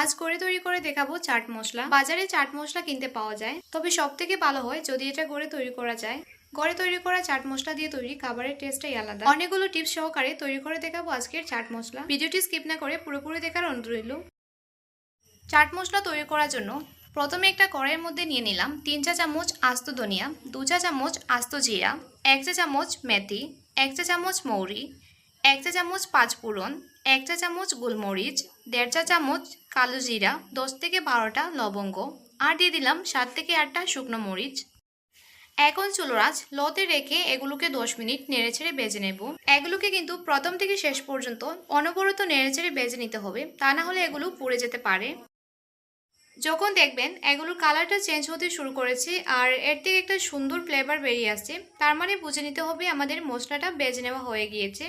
আজ করে তৈরি করে দেখাবো চাট মশলা। বাজারে চাট মশলা কিনতে পাওয়া যায়। তবে সব থেকে ভালো হয় যদি এটা ঘরে তৈরি করা যায়। ঘরে তৈরি করা চাট মশলা দিয়ে তৈরি খাবারের টেস্টটাই আলাদা। অনেকগুলো টিপস সহকারে তৈরি করে দেখাবো আজকের চাট মশলা। ভিডিওটি স্কিপ না করে পুরোপুরি দেখার অনুরোধ রইল। চাট মশলা তৈরি করার জন্য প্রথমে একটা কড়াইয়ের মধ্যে নিয়ে নিলাম তিন চা চামচ আস্ত ধনিয়া, দু চা চামচ আস্ত জিরা, এক চা চামচ মেথি, এক চা চামচ মৌরি এক চা চামচ পাঁচফোড়ন এক চা চামচ গোলমরিচ, দেড় চা চামচ কালো জিরা, দশ থেকে বারোটা লবঙ্গ, আর দিয়ে দিলাম সাত থেকে আটটা শুকনো মরিচ। এখন চুলোরাজ লতে রেখে এগুলোকে দশ মিনিট নেড়েচেড়ে বেজে নেব। এগুলোকে কিন্তু প্রথম থেকে শেষ পর্যন্ত অনবরত নেড়েচেড়ে বেজে নিতে হবে, তা না হলে এগুলো পুড়ে যেতে পারে। যখন দেখবেন এগুলোর কালারটা চেঞ্জ হতে শুরু করেছে আর এর থেকে একটা সুন্দর ফ্লেভার বেরিয়ে আসছে, তার মানে বুঝে নিতে হবে আমাদের মশলাটা বেজে নেওয়া হয়ে গিয়েছে।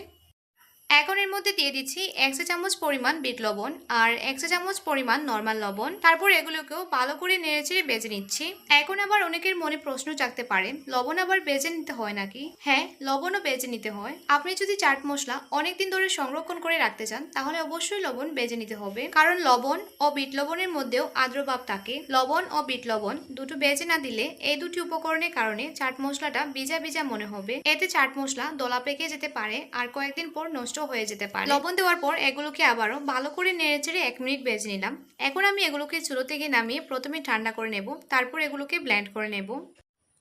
এখন এর মধ্যে দিয়ে দিচ্ছি এক চা চামচ পরিমাণ বিট লবণ আর এক চা চামচ পরিমাণ নর্মাল লবণ। তারপর এগুলোকেও ভালো করে নেড়ে নেড়েচেড়ে বেজে নিচ্ছি। এখন আবার অনেকের মনে প্রশ্ন জাগতে পারে, লবণ আবার বেজে নিতে হয় নাকি? হ্যাঁ লবণও বেজে নিতে হয়। আপনি যদি চাট মশলা অনেকদিন ধরে সংরক্ষণ করে রাখতে চান, তাহলে অবশ্যই লবণ বেজে নিতে হবে। কারণ লবণ ও বিট লবণের মধ্যেও আদ্রভাব থাকে। লবণ ও বিট লবণ দুটো বেজে না দিলে এই দুটি উপকরণের কারণে চাট মশলাটা ভিজা ভিজা মনে হবে। এতে চাট মশলা দলা পেকে যেতে পারে আর কয়েকদিন পর নষ্ট হয়ে যেতে পারে। লবণ দেওয়ার পর এগুলোকে আবারও ভালো করে নেড়ে চেড়ে এক মিনিট বেজে নিলাম। এখন আমি এগুলোকে চুলো থেকে নামিয়ে প্রথমে ঠান্ডা করে নেব, তারপর এগুলোকে ব্ল্যান্ড করে নেব।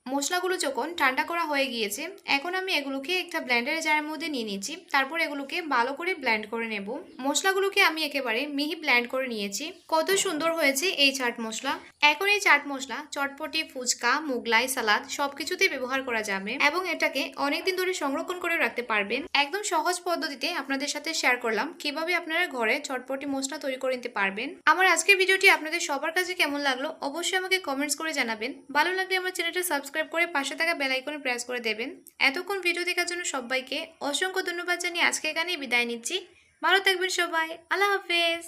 মশলাগুলো যখন ঠান্ডা করা হয়ে গিয়েছে, এখন আমি এগুলোকে একটা ব্লেন্ডারের জারের মধ্যে নিয়ে নিয়েছি তারপর এগুলোকে ভালো করে ব্ল্যান্ড করে নেব। মশলাগুলোকে আমি একেবারে মিহি ব্ল্যান্ড করে নিয়েছি। কত সুন্দর হয়েছে এই চাট মশলা। এখন এই চাট মশলা, চটপটি, ফুচকা, মুগলাই, সালাদ সবকিছুতেই ব্যবহার করা যাবে এবং এটাকে অনেকদিন ধরে সংরক্ষণ করে রাখতে পারবেন। একদম সহজ পদ্ধতিতে আপনাদের সাথে শেয়ার করলাম কীভাবে আপনারা ঘরে চটপটি মশলা তৈরি করে নিতে পারবেন। আমার আজকের ভিডিওটি আপনাদের সবার কাছে কেমন লাগল অবশ্যই আমাকে কমেন্টস করে জানাবেন। ভালো লাগলে আমার চ্যানেলটা সাবস্ক্রাইব করে পাশে থাকা বেল আইকনে প্রেস করে দেবেন। এতক্ষণ ভিডিও দেখার জন্য সবাইকে অসংখ্য ধন্যবাদ জানিয়ে আজকে এখানেই বিদায় নিচ্ছি। ভালো থাকবেন সবাই। আল্লাহ হাফেজ।